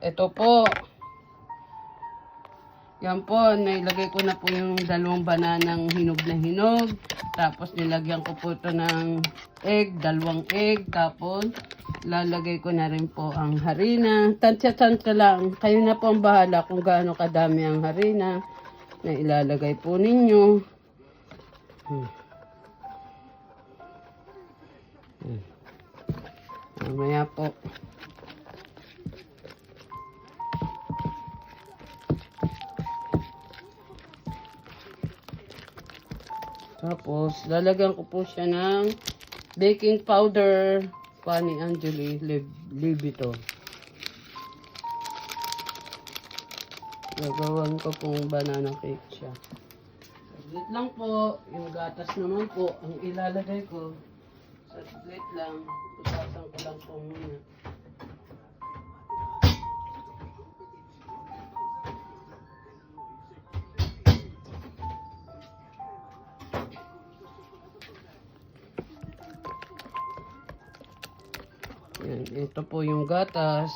Ito po. Yan po, nailagay ko na po yung dalawang bananang hinog na hinog. Tapos nilagyan ko po ito ng egg, dalawang egg. Tapos lalagay ko na rin po ang harina. Tansya-tansya lang. Kayo na po ang bahala kung gaano kadami ang harina na ilalagay po ninyo. Hmm. Hmm. Mamaya po. Tapos, lalagyan ko po siya ng baking powder. Pani Angeli Lib Libito. Gagawan ko pong banana cake siya. Saglit lang po. Yung gatas naman po, ang ilalagay ko. Saglit lang. Tusasan ko lang po muna. Yan, ito po yung gatas.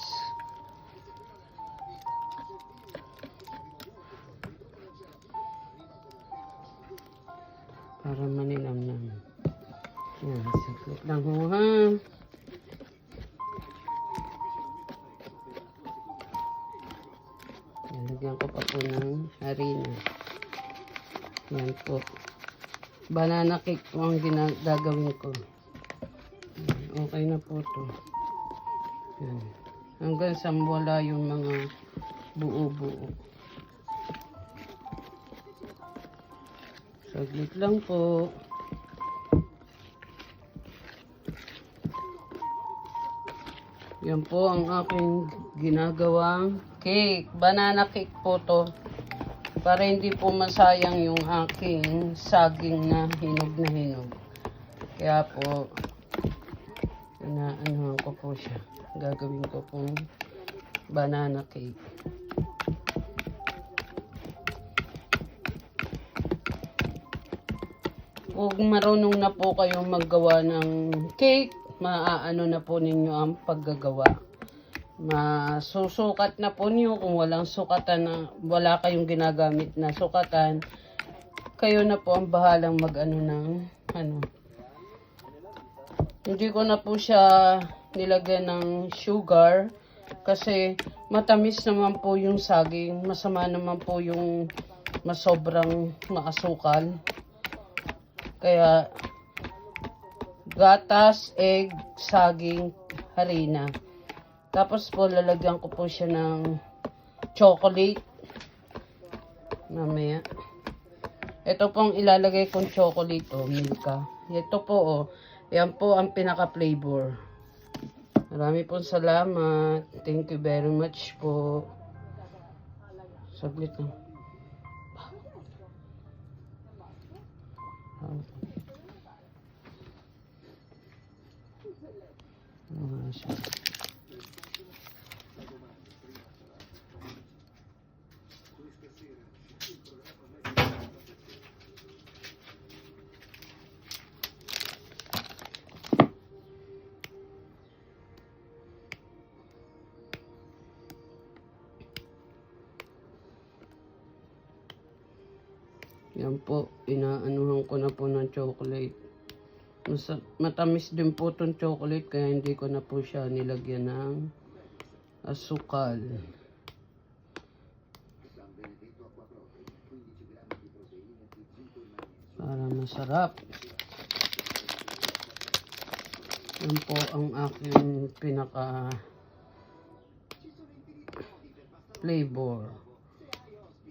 Para maninamnam. Yan, saglit lang ho ha. Lalagyan ko pa po ng harina. Yan po. Banana cake po ang gagawin ko. Okay na po to. Yan. Hanggang sa wala yung mga buo-buo. Saglit lang po. Yan po ang aking ginagawang cake. Banana cake po to. Para hindi po masayang yung aking saging na hinog na hinog. Kaya po, inaanuhan ko po siya. Gagawin ko pong banana cake. Kung marunong na po kayong maggawa ng cake, maaano na po ninyo ang paggagawa. Masusukat na po niyo kung walang sukatan na wala kayong ginagamit na sukatan. Kayo na po ang bahalang mag-ano ng ano. Hindi ko na po siya nilagyan ng sugar kasi matamis naman po yung saging. Masama naman po yung masobrang maasukal. Kaya gatas, egg, saging, harina. Tapos po lalagyan ko po siya ng chocolate. Mamaya. Ito pong ilalagay kong chocolate o milka. Ito po o. Yan po ang pinaka-flavor. Marami pong salamat. Thank you very much po. Saglit lang. Ano nga Yan po, inaanuhan ko na po ng chocolate. Masa, matamis din po itong chocolate kaya hindi ko na po siya nilagyan ng asukal. Para masarap. Yan po ang aking pinaka flavor.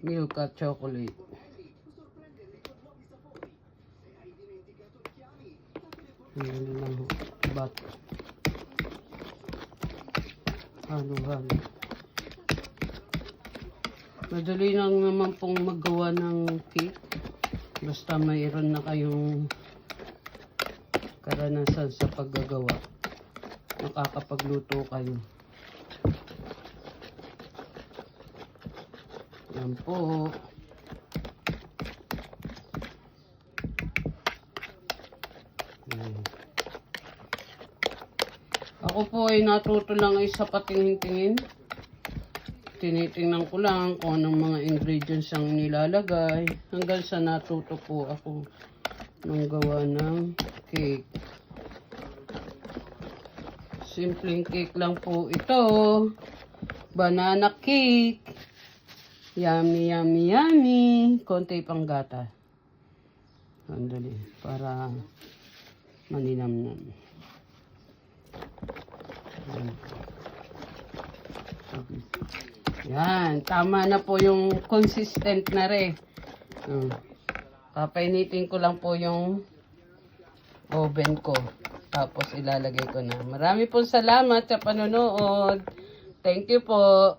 Milk at chocolate. Ayan lang ho. Bat. Halo, halo. Madali lang naman pong magawa ng cake. Basta mayroon na kayong karanasan sa paggagawa. Makakapagluto kayo. Yan po. Yan. Ako po ay natuto lang ay sa patingin-tingin. tinitingnan ko lang kung anong mga ingredients ang nilalagay. Hanggang sa natuto po ako ng gawa ng cake. Simpleng cake lang po ito. Banana cake. Yummy, yummy, yummy. Konti pang gata. Sandali. Para maninamnam. Yan. Tama na po yung consistent na rin. Hmm. Papainitin ko lang po yung oven ko. Tapos ilalagay ko na. Marami pong salamat sa panonood. Thank you po.